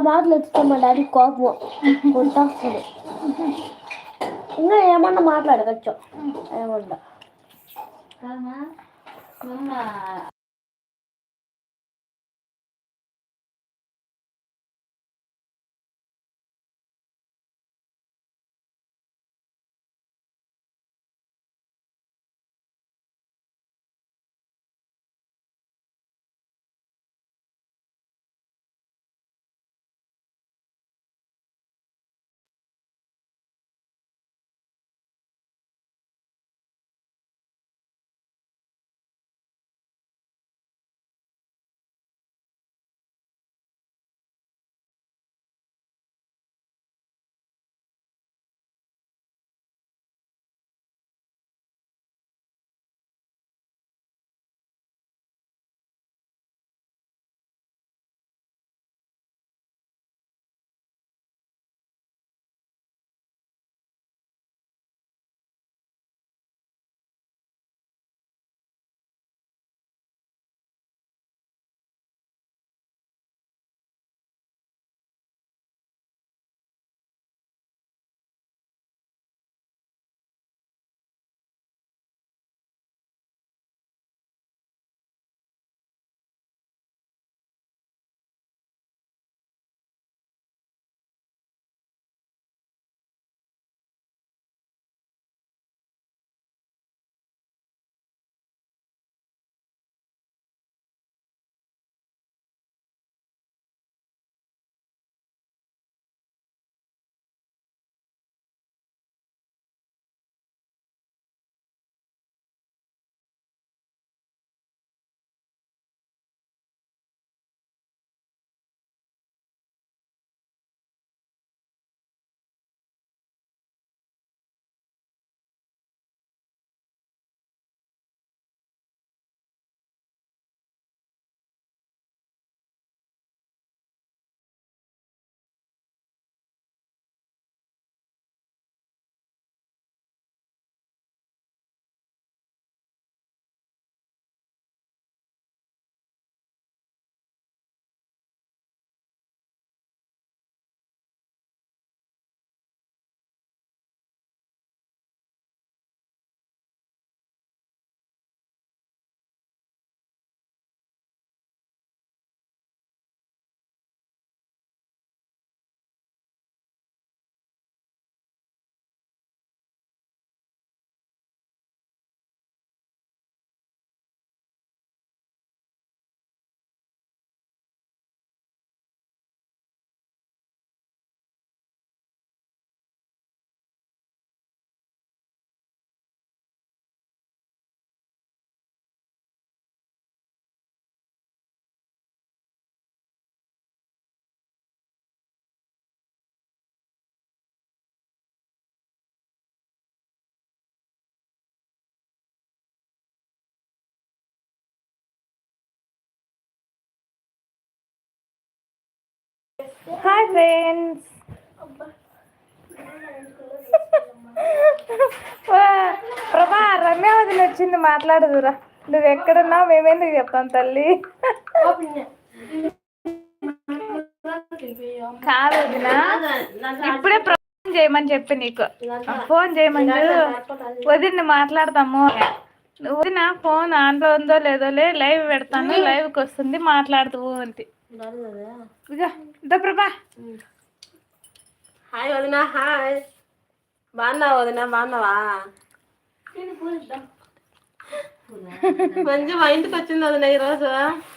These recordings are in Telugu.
మాటలు ఎత్తుతా మా డాడీ కోపం. కొట్టేస్తుంది ఇంకా ఏమన్నా మాట్లాడవచ్చు? ఏమన్నా. హాయ్ ఫ్రెండ్స్ ప్రభా రమ్య వదిలి వచ్చింది మాట్లాడదురా. నువ్వు ఎక్కడున్నావు? మేమేందుకు చెప్తాం తల్లి? కాదు ఇప్పుడే ఫోన్ చేయమని చెప్పి నీకు. ఫోన్ చేయమని వదిన మాట్లాడతాము. వదిన ఫోన్ ఆన్లో ఉందో లేదో లే లైవ్ పెడతాను లైవ్కి వస్తుంది మాట్లాడుతూ అంతే ప్రభా హాయ్ వదినా హాయ్ బాగున్నావా వదినా బాగున్నావా మంచి మా ఇంటికి వచ్చింది వదిన ఈ రోజు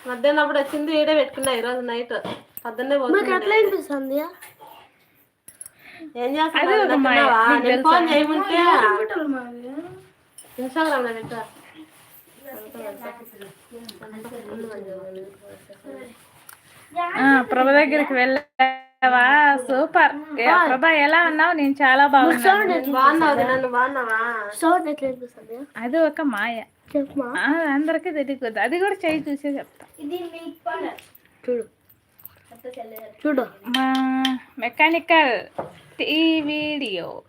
మధ్యాహ్నం అప్పుడు వచ్చింది వీడే పెట్టుకున్నా ఈ రోజు నైట్ పొద్దున్నే పోతుంది ఏం? నేను ఫోన్ చేయమంటే ఇన్స్టాగ్రామ్లో పెట్టా ప్రభ దగ్గరికి వెళ్ళావా? సూపర్. ప్రభా ఎలా ఉన్నావు? నేను చాలా బాగున్నాను. బాగున్నావా అది ఒక మాయ. ఆ, అందరికీ తెలియదు అది కూడా చేయి చూసే చెప్తా. చూడు. చూడు. మా మెకానికల్ టీ వీడియో.